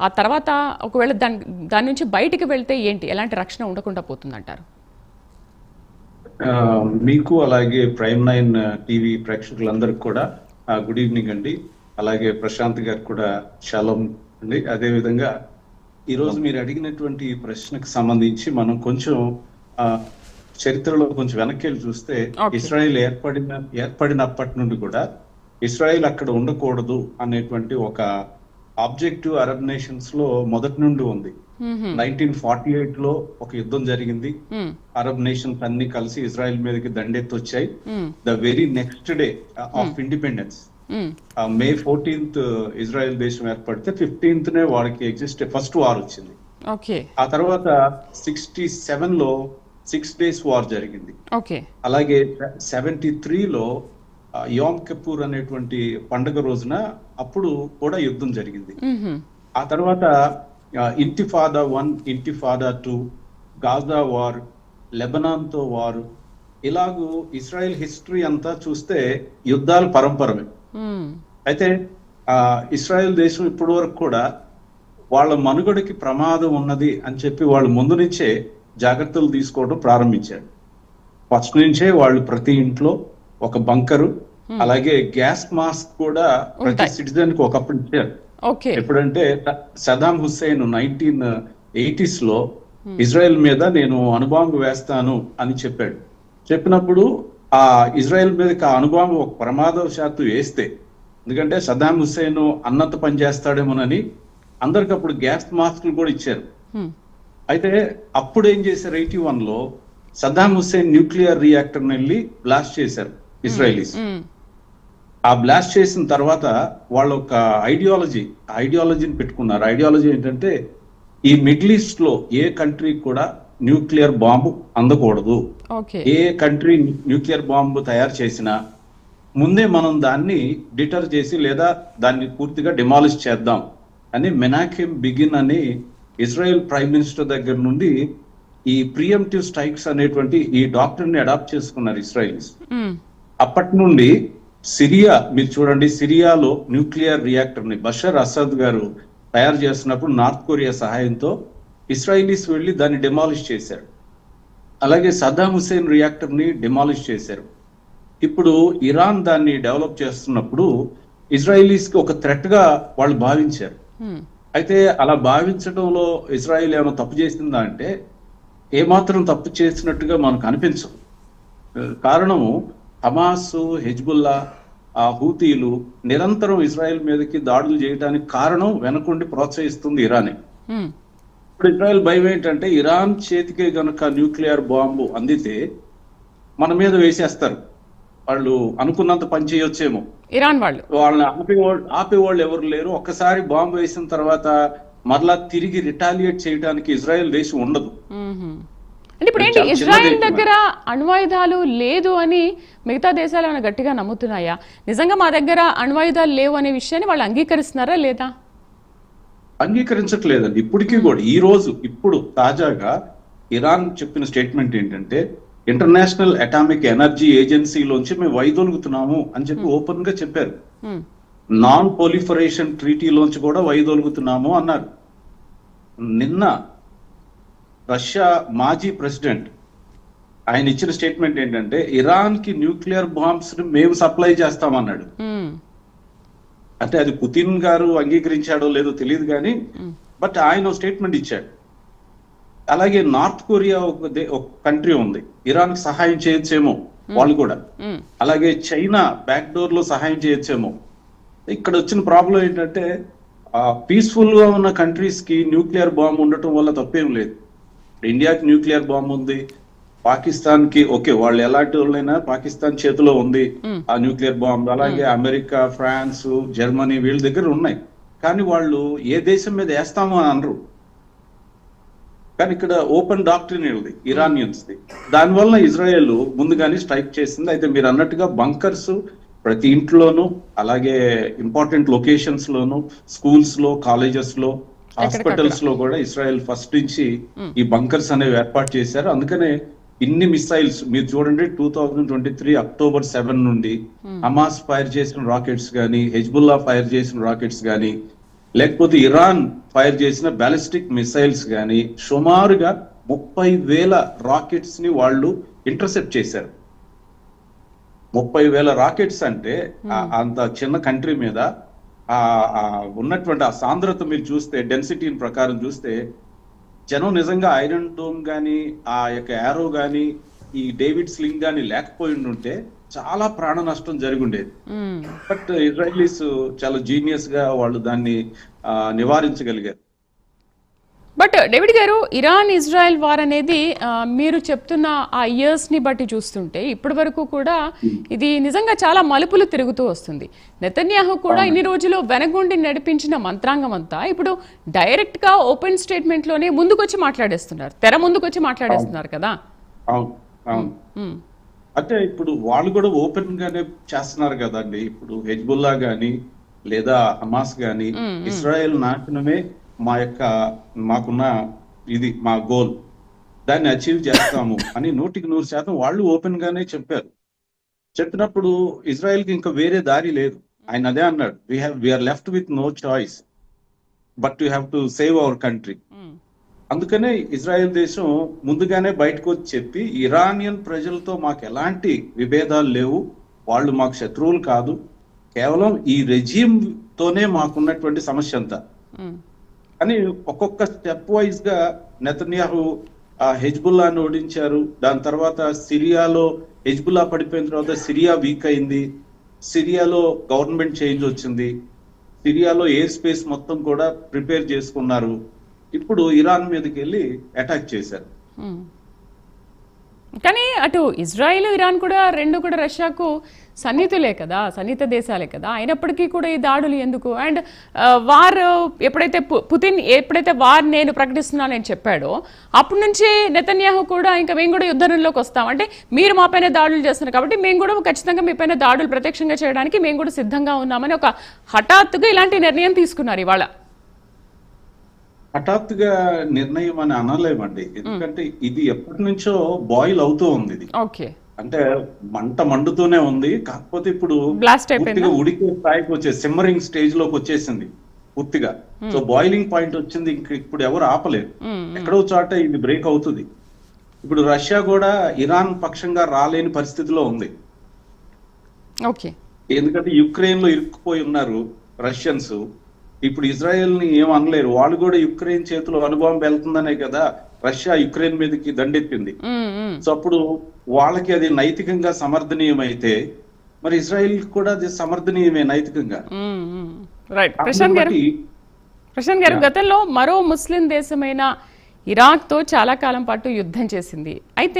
ఆ తర్వాత ఒకవేళ దాని దాని నుంచి బయటికి వెళ్తే ఏంటి? ఎలాంటి రక్షణ ఉండకుండా పోతుందంటారు? మీకు అలాగే ప్రైమ్ నైన్ టీవీ ప్రేక్షకులందరికి కూడా గుడ్ ఈవినింగ్ అండి. అలాగే ప్రశాంత్ గారికి కూడా షాలోం అండి. అదే విధంగా ఈ రోజు మీరు అడిగినటువంటి ప్రశ్నకు సంబంధించి మనం కొంచెం చరిత్రలో కొంచెం వెనక్కి వెళ్ళి చూస్తే. ఇస్రాయెల్ ఏర్పడిన ఏర్పడినప్పటి నుండి కూడా ఇస్రాయెల్ అక్కడ ఉండకూడదు అనేటువంటి ఒక ఆబ్జెక్టివ్ అరబ్ నేషన్స్లో మొదటి నుండి ఉంది. నైన్టీన్ ఫార్టీ ఎయిట్లో ఒక యుద్ధం జరిగింది. అరబ్ నేషన్స్ అన్ని కలిసి ఇజ్రాయెల్ మీదకి దండెత్తి వచ్చాయి. The very next day of independence. May fourteenth Israel దేశం ఏర్పడితే ఫిఫ్టీన్త్ నే వాడికి ఎగ్జిస్ట్ ఫస్ట్ వార్ వచ్చింది. ఆ తర్వాత సిక్స్టీ సెవెన్లో సిక్స్ డేస్ వార్ జరిగింది. అలాగే సెవెంటీ త్రీలో యోమ్ కపూర్ అనేటువంటి పండుగ రోజున అప్పుడు కూడా యుద్ధం జరిగింది. ఆ తర్వాత ఇంటిఫాదా వన్ ఇంటిఫాదా టూ గాజా వార్ లెబనాన్తో వారు ఇలాగూ ఇస్రాయెల్ హిస్టరీ అంతా చూస్తే యుద్ధాలు పరంపరమే. అయితే ఆ ఇస్రాయెల్ దేశం ఇప్పటి వరకు కూడా వాళ్ళ మనుగడకి ప్రమాదం ఉన్నది అని చెప్పి వాళ్ళు ముందు నుంచే జాగ్రత్తలు తీసుకోవడం ప్రారంభించారు ఫస్ట్ నుంచే వాళ్ళు ప్రతి ఇంట్లో ఒక బంకరు అలాగే గ్యాస్ మాస్క్ కూడా ప్రతి. సిటిజన్కి ఒకప్పుడు ఇచ్చారు. ఎప్పుడంటే సదాం హుస్సేన్ నైన్టీన్ ఎయిటీస్లో ఇజ్రాయెల్ మీద నేను అణుబాంబు వేస్తాను అని చెప్పాడు. చెప్పినప్పుడు ఆ ఇజ్రాయెల్ మీదకి ఆ అణుబాంబు ఒక ప్రమాదవశాత్తు వేస్తే ఎందుకంటే సదాం హుస్సేన్ అన్నత పని చేస్తాడేమోనని అందరికి అప్పుడు గ్యాస్ మాస్కులు కూడా ఇచ్చారు. మ్మ్. అయితే అప్పుడు ఏం చేశారు ఎయిటీ వన్లో సద్దాం హుస్సేన్ న్యూక్లియర్ రియాక్టర్ వెళ్ళి బ్లాస్ట్ చేశారు ఇజ్రాయలీస్. ఆ బ్లాస్ట్ చేసిన తర్వాత వాళ్ళ ఒక ఐడియాలజీ ఐడియాలజీని పెట్టుకున్నారు. ఐడియాలజీ ఏంటంటే ఈ మిడిల్ ఈస్ట్లో ఏ కంట్రీ కూడా న్యూక్లియర్ బాంబు అందకూడదు. ఏ కంట్రీ న్యూక్లియర్ బాంబు తయారు చేసినా ముందే మనం దాన్ని డిటర్ చేసి లేదా దాన్ని పూర్తిగా డిమాలిష్ చేద్దాం అని మెనాకిమ్ బిగిన్ అని ఇజ్రాయెల్ ప్రైమ్ మినిస్టర్ దగ్గర నుండి ఈ ప్రియంటివ్ స్ట్రైక్స్ అనేటువంటి ఈ డాక్టర్ని అడాప్ట్ చేసుకున్నారు ఇస్రాయలీస్. అప్పటి నుండి సిరియా మీరు చూడండి సిరియాలో న్యూక్లియర్ రియాక్టర్ని బషర్ అసద్ గారు తయారు చేస్తున్నప్పుడు నార్త్ కొరియా సహాయంతో ఇస్రాయలీస్ వెళ్ళి దాన్ని డిమాలిష్ చేశారు. అలాగే సద్దాం హుసేన్ రియాక్టర్ని డిమాలిష్ చేశారు. ఇప్పుడు ఇరాన్ దాన్ని డెవలప్ చేస్తున్నప్పుడు ఇజ్రాయలీస్కి ఒక థ్రెట్గా వాళ్ళు భావించారు. అయితే అలా భావించడంలో ఇజ్రాయిల్ ఏమైనా తప్పు చేసిందా అంటే ఏమాత్రం తప్పు చేసినట్టుగా మనకు అనిపించదు. కారణము హమాస్ హెజ్బుల్లా ఆ హూతీలు నిరంతరం ఇజ్రాయెల్ మీదకి దాడులు చేయడానికి కారణం వెనకుండి ప్రోత్సహిస్తుంది ఇరానే. ఇప్పుడు ఇజ్రాయెల్ భయం ఏంటంటే ఇరాన్ చేతికే గనక న్యూక్లియర్ బాంబు అందితే మన మీద వేసేస్తారు. వాళ్ళు అనుకున్నంత పని చేయొచ్చేమో. ఇరాన్ వాళ్ళు. వాళ్ళని ఆపేవాళ్ళు ఆపేవాళ్ళు ఎవరు లేరు. ఒక్కసారి బాంబు వేసిన తర్వాత మరలా తిరిగి రిటాలియేట్ చేయడానికి ఇజ్రాయెల్ దేశం ఉండదు. అంటే ఇప్పుడు ఏంటి? ఇజ్రాయెల్ దగ్గర అణ్వాయుధాలు లేదు అని మిగతా దేశాలు ఏమైనా గట్టిగా నమ్ముతున్నాయా? నిజంగా మా దగ్గర అణ్వాయుధాలు లేవు అనే విషయాన్ని వాళ్ళు అంగీకరిస్తున్నారా లేదా? అంగీకరించట్లేదండి. ఇప్పటికీ కూడా ఈ రోజు ఇప్పుడు తాజాగా ఇరాన్ చెప్పిన స్టేట్మెంట్ ఏంటంటే ఇంటర్నేషనల్ అటామిక్ ఎనర్జీ ఏజెన్సీలోంచి మేము వైదొలుగుతున్నాము అని చెప్పి ఓపెన్గా చెప్పారు. నాన్ పొలిఫరేషన్ ట్రీటీలోంచి కూడా వైదొలుగుతున్నాము అన్నారు. నిన్న రష్యా మాజీ ప్రెసిడెంట్ ఆయన ఇచ్చిన స్టేట్మెంట్ ఏంటంటే ఇరాన్కి న్యూక్లియర్ బాంబ్స్ని మేము సప్లై చేస్తామన్నాడు. అంటే అది పుతిన్ గారు అంగీకరించాడో లేదో తెలియదు కానీ. బట్ ఆయన స్టేట్మెంట్ ఇచ్చాడు. అలాగే నార్త్ కొరియా ఒక దే- ఒక కంట్రీ ఉంది. ఇరాన్కి సహాయం చేయొచ్చేమో వాళ్ళు కూడా. అలాగే చైనా బ్యాక్ డోర్లో సహాయం చేయొచ్చేమో. ఇక్కడ వచ్చిన ప్రాబ్లం ఏంటంటే పీస్ఫుల్గా ఉన్న కంట్రీస్కి న్యూక్లియర్ బాంబ్ ఉండటం వల్ల తప్పేం లేదు. ఇండియాకి న్యూక్లియర్ బాంబ్ ఉంది. పాకిస్తాన్కి ఓకే వాళ్ళు ఎలాంటి వాళ్ళైనా పాకిస్తాన్ చేతిలో ఉంది. ఆ న్యూక్లియర్ బాంబ్. అలాగే అమెరికా ఫ్రాన్స్ జర్మనీ వీళ్ళ దగ్గర ఉన్నాయి. కానీ వాళ్ళు ఏ దేశం మీద వేస్తామో అని అనరు. కానీ ఇక్కడ ఓపెన్ డాక్టరీన్ ఉంది ఇరానియన్స్ ది దానివల్ల ఇజ్రాయెల్ ముందుగానే స్ట్రైక్ చేసింది. అయితే మీరు అన్నట్టుగా బంకర్స్ ప్రతి ఇంట్లోనూ అలాగే ఇంపార్టెంట్ లొకేషన్స్ లోను స్కూల్స్లో కాలేజెస్లో హాస్పిటల్స్లో కూడా ఇస్రాయెల్ ఫస్ట్ నుంచి ఈ బంకర్స్ అనేవి ఏర్పాటు చేశారు. అందుకనే ఇన్ని మిసైల్స్ మీరు చూడండి two thousand twenty three October seven నుండి హమాస్ ఫైర్ చేసిన రాకెట్స్ గానీ హెజ్బుల్లా ఫైర్ చేసిన రాకెట్స్ గానీ లేకపోతే ఇరాన్ ఫైర్ చేసిన బ్యాలిస్టిక్ మిసైల్స్ కానీ సుమారుగా ముప్పై వేల రాకెట్స్ని వాళ్ళు ఇంటర్సెప్ట్ చేశారు. ముప్పై వేల రాకెట్స్ అంటే అంత చిన్న కంట్రీ మీద ఉన్నటువంటి ఆ సాంద్రత మీరు చూస్తే డెన్సిటీ ప్రకారం చూస్తే జనం నిజంగా ఐరన్ డోమ్ గాని ఆ యొక్క యారో గాని ఈ డేవిడ్ స్లింగ్ గాని లేకపోయి ఉంటే చాలా ప్రాణ నష్టం జరిగుండేది మ్మ్. బట్ ఇజ్రాయలీస్ చాలా జీనియస్గా వాళ్ళు దాన్ని ఆ, నివారించగలిగారు బట్ డేవిడ్ గారు ఇరాన్ ఇజ్రాయెల్ వార్ అనేది మీరు చెప్తున్న ఆ ఇయర్స్ని బట్టి చూస్తుంటే ఇప్పటి వరకు కూడా ఇది నిజంగా చాలా మలుపులు తిరుగుతూ వస్తుంది. నెతన్యాహు కూడా ఇన్ని రోజులు వెనగుండి నడిపించిన మంత్రాంగం అంతా ఇప్పుడు డైరెక్ట్గా ఓపెన్ స్టేట్మెంట్లోనే ముందుకొచ్చి మాట్లాడేస్తున్నారు. తెర ముందుకొచ్చి మాట్లాడేస్తున్నారు కదా? మ్మ్. అంటే ఇప్పుడు వాళ్ళు కూడా ఓపెన్ గానే చేస్తున్నారు కదండి. ఇప్పుడు హెజ్బుల్లా గాని లేదా హమాస్ గాని ఇస్రాయెల్ నాశనమే మా యొక్క మాకున్న ఇది మా గోల్ దాన్ని అచీవ్ చేస్తాము అని నూటికి నూరు శాతం వాళ్ళు ఓపెన్ గానే చెప్పారు. చెప్పినప్పుడు ఇజ్రాయెల్కి ఇంకా వేరే దారి లేదు. ఆయన అదే అన్నాడు we have we're left with no choice but you have to save our country. అందుకనే ఇజ్రాయెల్ దేశం ముందుగానే బయటకు వచ్చి చెప్పి ఇరానియన్ ప్రజలతో మాకు ఎలాంటి విభేదాలు లేవు వాళ్ళు మాకు శత్రువులు కాదు కేవలం ఈ రెజీమ్ తోనే మాకున్నటువంటి సమస్య అంతా. మ్మ్. అని ఒక్కొక్క స్టెప్ వైజ్గా నెతన్యాహు ఆ హెజ్బుల్లాను ఓడించారు. దాని తర్వాత సిరియాలో హెజ్బుల్లా పడిపోయిన తర్వాత సిరియా వీక్ అయింది. సిరియాలో గవర్నమెంట్ చేంజ్ వచ్చింది. సిరియాలో ఎయిర్ స్పేస్ మొత్తం కూడా ప్రిపేర్ చేసుకున్నారు. ఇప్పుడు ఇరాన్ మీదకి వెళ్ళి అటాక్ చేశారు. Hmm. కానీ అటు ఇజ్రాయిల్ ఇరాన్ కూడా రెండు కూడా రష్యాకు సన్నిహితులే కదా సన్నిహిత దేశాలే కదా. అయినప్పటికీ కూడా ఈ దాడులు ఎందుకు? అండ్ వార్ ఎప్పుడైతే పు- పుతిన్ ఎప్పుడైతే వార్ నేను ప్రకటిస్తున్నానని చెప్పాడో అప్పటి నుంచి నెతన్యాహు కూడా ఇంకా మేము కూడా యుద్ధంలోకి వస్తాం. అంటే మీరు మా పైన దాడులు చేస్తున్నారు కాబట్టి మేము కూడా ఖచ్చితంగా మీ పైన దాడులు ప్రత్యక్షంగా చేయడానికి మేము కూడా సిద్ధంగా ఉన్నామని ఒక హఠాత్తుగా ఇలాంటి నిర్ణయం తీసుకున్నారు ఇవాళ. హఠాత్తుగా నిర్ణయం అని అనలేమండి. ఎందుకంటే ఇది ఎప్పటి నుంచో బాయిల్ అవుతూ ఉంది ఇది. ఓకే. అంటే మంట మండుతూనే ఉంది. కాకపోతే ఇప్పుడు పూర్తిగా ఉడికే స్థాయికి వచ్చే సిమ్మరింగ్ స్టేజ్లోకి వచ్చేసింది పూర్తిగా. సో బాయిలింగ్ పాయింట్ వచ్చింది. ఇంక ఇప్పుడు ఎవరు ఆపలేరు. ఎక్కడో చోట ఇది బ్రేక్ అవుతుంది. ఇప్పుడు రష్యా కూడా ఇరాన్ పక్షంగా రాలేని పరిస్థితిలో ఉంది. ఓకే. ఎందుకంటే యుక్రెయిన్లో ఇరుక్కుపోయి ఉన్నారు రష్యన్స్. ఇప్పుడు ఇజ్రాయెల్ని ఏం అనలేరు. వాళ్ళు కూడా యుక్రెయిన్ చేతిలో అనుభవం వెళ్తుందనే కదా రష్యా యుక్రెయిన్ మీదకి దండెత్తింది. సో అప్పుడు వాళ్ళకి అది నైతికంగా సమర్థనీయమైతే మరి ఇజ్రాయెల్ కూడా అది సమర్థనీయమే నైతికంగా. రైట్ ప్రశాంత్ గారు? కాబట్టి ప్రశాంత్ గారు గతంలో మరో ముస్లిం దేశమైన ఇరాక్తో చాలా కాలం పాటు యుద్ధం చేసింది. అయితే